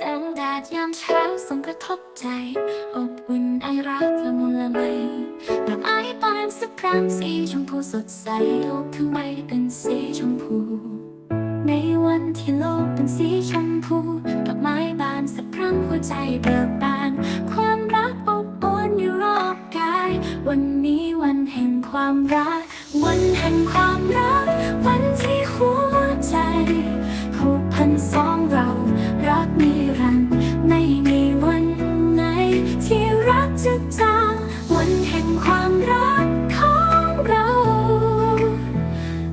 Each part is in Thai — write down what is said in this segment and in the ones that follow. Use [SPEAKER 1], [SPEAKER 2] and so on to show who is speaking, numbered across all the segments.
[SPEAKER 1] แสงแดดยามเช้าส่งกระทบใจ อบอุ่นไอรักละมุนละไมดอกไม้บานสะพรั่งสีชมพูสดใสโลกทั้งใบเป็นสีชมพู ในวันที่โลกเป็นสีชมพูดอกไม้บานสะพรั่งหัวใจเบิกบาน ความรักอบอวลอยู่รอบกาย วันนี้วันแห่งความรัก วันแห่งความรัก วันแห่งความรักของเรา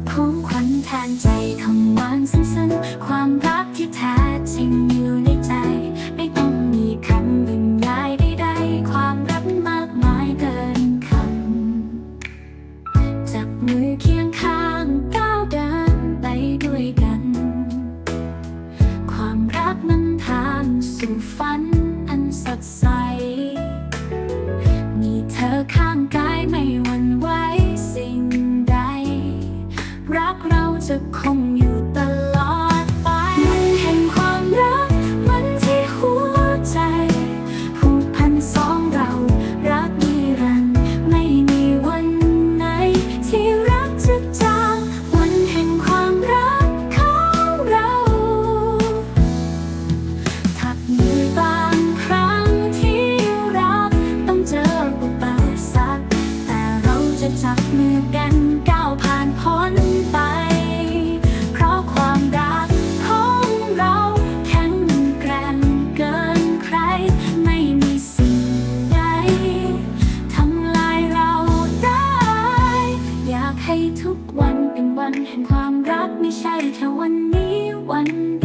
[SPEAKER 1] ของขวัญแทนใจคำหวานซึ้งๆความรักที่แท้จริงอยู่ในใจ ไม่ต้องมีคำบรรยายใดๆ ความรักมากมายเกินคำ จับมือเคียงข้างก้าวเดินไปด้วยกัน ความรักนำทางสู่ฝันอันสดใส อข้างกายไม่หวั่นไหวสิ่งใด รักเราจะคงอยู่ ไม่ใช่แค่วันนี้วันเดียว